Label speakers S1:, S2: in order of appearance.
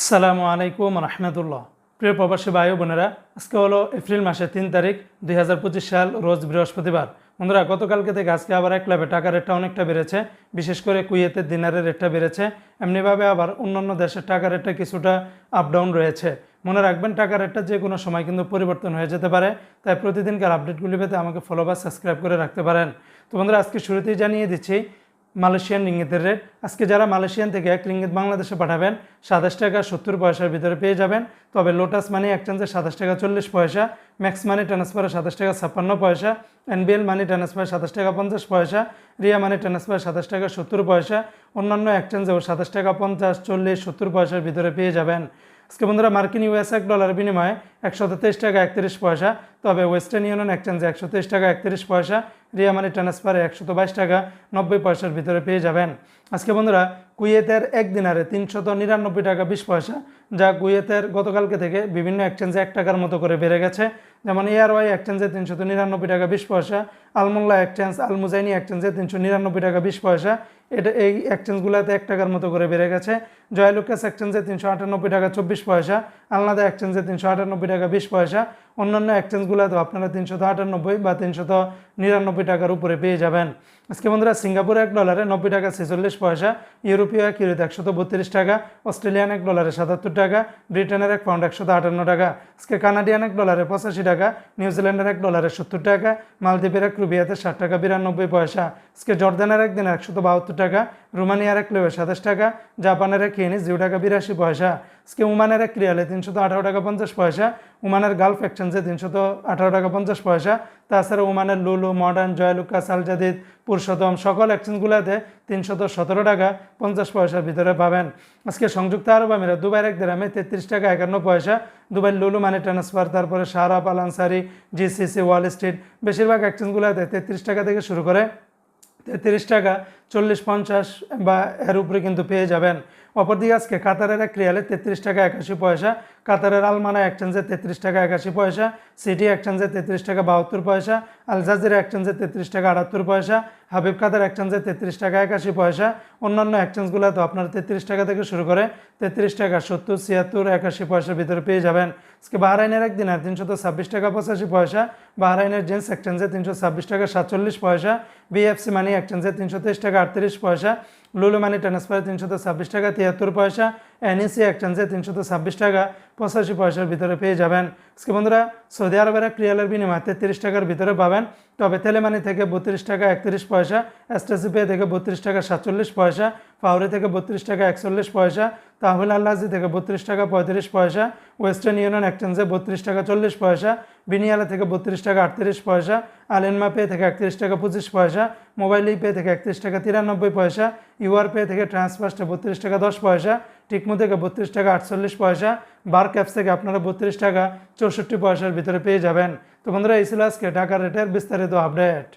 S1: আসসালামু আলাইকুম রহমতুল্লাহ। প্রিয় প্রবাসী ভাই বোনেরা, আজকে হলো এপ্রিল মাসের তিন তারিখ, দুই হাজার পঁচিশ সাল, রোজ বৃহস্পতিবার। বন্ধুরা, গতকালকে থেকে আজকে আবার এক লাভে টাকার রেটটা অনেকটা বেড়েছে, বিশেষ করে কুয়েতের দিনারের রেটটা বেড়েছে। এমনিভাবে আবার অন্যান্য দেশের টাকার রেটটা কিছুটা আপ ডাউন রয়েছে। মনে রাখবেন, টাকার রেটটা যে কোনো সময় কিন্তু পরিবর্তন হয়ে যেতে পারে, তাই প্রতিদিনকার আপডেটগুলি পেতে আমাকে ফলো বা সাবস্ক্রাইব করে রাখতে পারেন। তো বন্ধুরা, আজকে শুরুতেই জানিয়ে দিচ্ছি মালয়েশিয়ান রিঙ্গিতের রেট। আজকে যারা মালয়েশিয়ান থেকে এক রিঙ্গিত বাংলাদেশে পাঠাবেন, সাতাশ টাকা সত্তর পয়সার ভিতরে পেয়ে যাবেন। তবে লোটাস মানি এক এক্সচেঞ্জে সাতাশ টাকা চল্লিশ পয়সা ম্যাক্স মানি ট্রান্সফারে সাতাশ টাকা ছাপ্পান্ন পয়সা এনবিএল মানি ট্রান্সফার সাতাশ টাকা পঞ্চাশ পয়সা রিয়া মানি ট্রান্সফার সাতাশ টাকা সত্তর পয়সা, অন্যান্য এক এক্সচেঞ্জেও সাতাশ টাকা পঞ্চাশ, চল্লিশ, সত্তর পয়সার ভিতরে পেয়ে যাবেন। আজকে বন্ধুরা মার্কিন ইউএস এক ডলার বিনিময়ে একশো তেইশ টাকা একত্রিশ পয়সা, তবে ওয়েস্টার্ন ইউনিয়ন এক্সচেঞ্জে একশো তেইশ টাকা একত্রিশ পয়সা রিয়া মানি ট্রান্সফারে একশো বাইশ টাকা নব্বই পয়সার ভিতরে পেয়ে যাবেন। আজকে বন্ধুরা কুয়েতের এক দিনারে তিনশত নিরানব্বই টাকা বিশ পয়সা যা কুয়েতের গতকালকে থেকে বিভিন্ন এক্সচেঞ্জে এক টাকার মতো করে বেড়ে গেছে। যেমন এয়ারওয়াই এক্সচেঞ্জে তিনশো নিরানব্বই টাকা বিশ পয়সা, আলমোল্লা এক্সচেঞ্জ আলমুজাইনি এক্সচেঞ্জে তিনশো নিরানব্বই টাকা বিশ পয়সা। এটা এই এক্সচেঞ্জগুলোতে এক টাকার মতো করে বেড়ে গেছে। জয়লুকাস এক্সচেঞ্জে তিনশো আটানব্বই টাকা চব্বিশ পয়সা, আলনাদা এক্সচেঞ্জে তিনশো আটানব্বই টাকা বিশ পয়সা। অন্যান্য এক্সচেঞ্জগুলোতেও আপনারা তিনশত আটানব্বই বা তিনশত নিরানব্বই টাকার উপরে পেয়ে যাবেন। আজকে বন্ধুরা সিঙ্গাপুর এক ডলারে নব্বই টাকা ছেচল্লিশ পয়সা, ইউরোপীয় এক ইউরোতে একশত বত্রিশ টাকা, অস্ট্রেলিয়ান এক ডলারে সাতাত্তর টাকা, ব্রিটেনের এক পাউন্ড একশত আটান্ন টাকা, আজকে কানাডিয়ান এক ডলারে পঁচাশি টাকা, নিউজিল্যান্ডের এক ডলারে সত্তর টাকা, মালদ্বীপের এক রুবিয়াতে ষাট টাকা, বিরানব্বই পয়সা, আজকে জর্দানের এক দিনে একশত বাহাত্তর টাকা, রোমানিয়ার এক লেবে সাতাশ টাকা, জাপানের এক ইয়েনি জিরো টাকা বিরাশি পয়সা, আজকে উমানের এক রিয়ালে তিনশত আঠারো টাকা পঞ্চাশ পয়সা উমানের গালফ এক্সচেঞ্জে তিনশত আঠারো টাকা পঞ্চাশ পয়সা। তাছাড়া উমানের লুলু, মডার্ন জয়লুকা সালজাদিদ পুরুষোত্তম সকল এক্সচেঞ্জগুলোতে তিনশত সতেরো টাকা পঞ্চাশ পয়সার ভিতরে পাবেন। আজকে সংযুক্ত আরব আমিরাত, দুবাইয়ের এক দেরামে তেত্রিশ টাকা একান্ন পয়সা। দুবাই লুলু মানি ট্রান্সফার, তারপরে সারা পালানসারি জিসিসি, ওয়াল স্ট্রিট, বেশিরভাগ এক্সচেঞ্জগুলোতে তেত্রিশ টাকা থেকে শুরু করে তেত্রিশ টাকা চল্লিশ, পঞ্চাশ বা এর উপরে কিন্তু পেয়ে যাবেন। অপরদিকে আজকে কাতারের এক রিয়ালে তেত্রিশ টাকা একাশি পয়সা, কাতারের আলমানা এক্সচেঞ্জে তেত্রিশ টাকা একাশি পয়সা, সিটি এক্সচেঞ্জে তেত্রিশ টাকা বাহাত্তর পয়সা, আল জাজিরা এক্সচেঞ্জে তেত্রিশ টাকা আটাত্তর পয়সা, হাবিব কাতার এক্সচেঞ্জে তেত্রিশ টাকা একাশি পয়সা, অন্যান্য এক্সচেঞ্জগুলো তো আপনার তেত্রিশ টাকা থেকে শুরু করে তেত্রিশ টাকা সত্তর, ছিয়াত্তর, একাশি পয়সার ভিতরে পেয়ে যাবেন। আজকে বাহরাইনের একদিন তিনশত ছাব্বিশ টাকা পঁচাশি পয়সা, বাহরাইনের জেন্টস এক্সচেঞ্জে তিনশো ছাব্বিশ টাকা সাতচল্লিশ পয়সা, বিএফসি মানি এক্সচেঞ্জে তিনশো তেইশ টাকা আটত্রিশ পয়সা, লুলু মানি ট্রান্সফারে তিনশত ছাব্বিশ টাকা, তিয়াত্তর পয়সা এনইসি এক্সচেঞ্জে তিনশত ছাব্বিশ টাকা, পঁচাশি পয়সার ভিতরে পেয়ে যাবেন। আজকে বন্ধুরা, সৌদি আরবের এক রিয়ালের বিনিময়ে তেত্রিশ টাকার ভিতরে পাবেন। তবে তেলেমানি থেকে বত্রিশ টাকা একত্রিশ পয়সা এসটিসি পে থেকে বত্রিশ টাকা সাতচল্লিশ পয়সা, ফাউরি থেকে বত্রিশ টাকা একচল্লিশ পয়সা, তাহমিল আল্লাহি থেকে বত্রিশ টাকা পঁয়ত্রিশ পয়সা, ওয়েস্টার্ন ইউনিয়ন এক্সচেঞ্জে বত্রিশ টাকা চল্লিশ পয়সা, বিনিয়ালা থেকে বত্রিশ টাকা আটত্রিশ পয়সা, আলেনমা পে থেকে একত্রিশ টাকা পঁচিশ পয়সা মোবাইল পে থেকে একত্রিশ টাকা তিরানব্বই পয়সা, ইউআর পে থেকে ট্রান্সফার্সটা বত্রিশ টাকা দশ পয়সা, টিকমো থেকে বত্রিশ টাকা আটচল্লিশ পয়সা, বার ক্যাপস থেকে আপনারা বত্রিশ টাকা চৌষট্টি পয়সার ভিতরে পেয়ে যাবেন। তো বন্ধুরা, এই ছিল আজকে টাকার রেটের বিস্তারিত আপডেট।